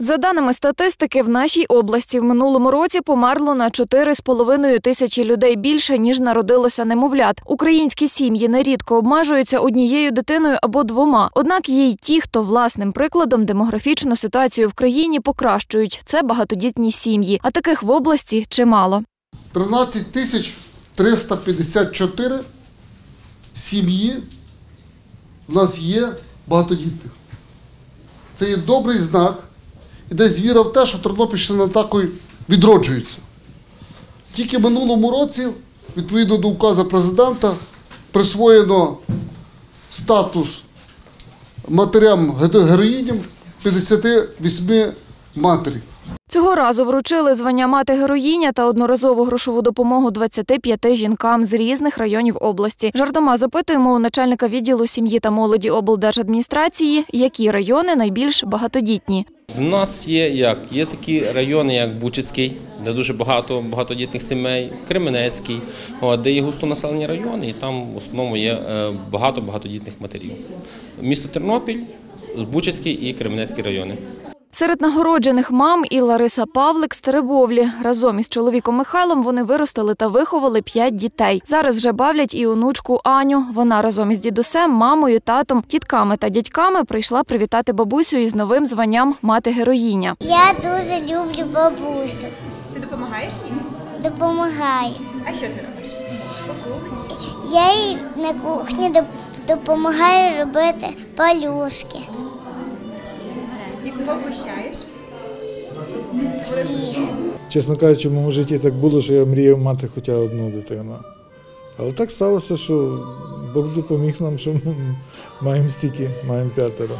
За даними статистики, в нашій області в минулому році померло на 4,5 тисячі людей більше, ніж народилося немовлят. Українські сім'ї нерідко обмежуються однією дитиною або двома. Однак є й ті, хто власним прикладом демографічну ситуацію в країні покращують. Це багатодітні сім'ї, а таких в області чимало. 13 тисяч 354 сім'ї в нас є багатодітних. Це є добрий знак і десь віра в те, що Тернопільщина такою відроджується. Тільки в минулому році, відповідно до указу президента, присвоєно статус матерям героїням 58 матерів. Цього разу вручили звання мати героїня та одноразову грошову допомогу 25 жінкам з різних районів області. Жартома запитуємо у начальника відділу сім'ї та молоді облдержадміністрації, які райони найбільш багатодітні. У нас є як є такі райони, як Бучицький, де дуже багато багатодітних сімей, Кременецький, де є густонаселені райони, і там в основному є е, багато багатодітних матерів. Місто Тернопіль, Бучицький і Кременецький райони. Серед нагороджених мам і Лариса Павлик з Теребовлі. Разом із чоловіком Михайлом вони виростили та виховали п'ять дітей. Зараз вже бавлять і онучку Аню. Вона разом із дідусем, мамою, татом, тітками та дядьками прийшла привітати бабусю із новим званням мати героїня. Я дуже люблю бабусю. Ти допомагаєш їй? Допомагаю. А що ти робиш? Я їй на кухні доп- допомагаю робити палюшки. Кого? Чесно кажучи, в моєму житті так було, що я мріяв мати хоча одну дитину. Але так сталося, що Бог допоміг нам, що ми маємо стільки, маємо п'ятеро.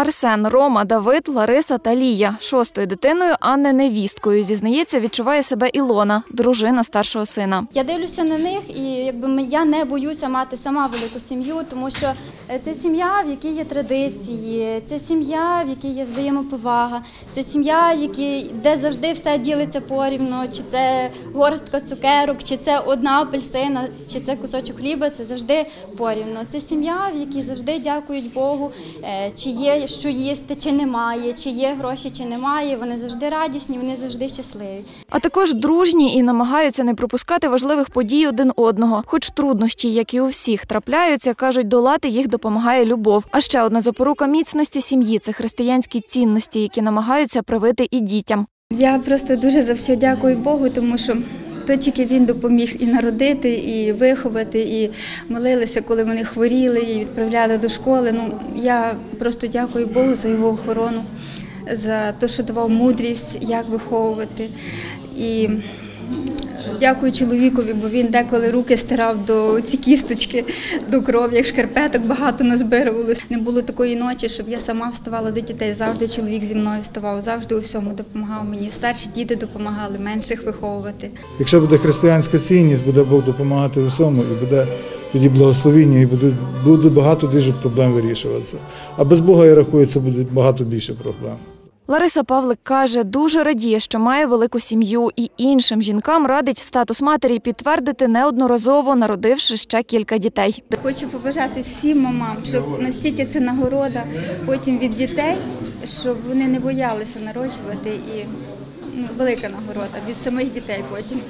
Арсен, Рома, Давид, Лариса та Лія. Шостою дитиною, а не невісткою. Зізнається, відчуває себе Ілона, дружина старшого сина. Я дивлюся на них, і якби я не боюся мати сама велику сім'ю, тому що е, це сім'я, в якій є традиції, це сім'я, в якій є взаємоповага, це сім'я, в якій де завжди все ділиться порівно, чи це горстка цукерок, чи це одна апельсина, чи це кусочок хліба. Це завжди порівно. Це сім'я, в якій завжди дякують Богу, е, чи є що їсти, чи немає, чи є гроші, чи немає. Вони завжди радісні, вони завжди щасливі. А також дружні і намагаються не пропускати важливих подій один одного. Хоч труднощі, як і у всіх, трапляються, кажуть, долати їх допомагає любов. А ще одна запорука міцності сім'ї це християнські цінності, які намагаються привити і дітям. Я просто дуже за все дякую Богу, тому що то тільки він допоміг і народити, і виховати, і молилися, коли вони хворіли, і відправляли до школи. Ну я просто дякую Богу за його охорону, за те, що давав мудрість, як виховувати. І дякую чоловікові, бо він деколи руки стирав до ці кісточки, до крові, як шкарпеток багато назбирувалось. Не було такої ночі, щоб я сама вставала до дітей. Завжди чоловік зі мною вставав, завжди у всьому допомагав мені. Старші діти допомагали, менших виховувати. Якщо буде християнська цінність, буде Бог допомагати у всьому, і буде тоді благословіння, і буде, буде багато дуже проблем вирішуватися. А без Бога, я рахую, це буде багато більше проблем. Лариса Павлик каже, дуже радіє, що має велику сім'ю, і іншим жінкам радить статус матері підтвердити неодноразово, народивши ще кілька дітей. Хочу побажати всім мамам, щоб настільки це нагорода потім від дітей, щоб вони не боялися народжувати і ну, велика нагорода від самих дітей потім.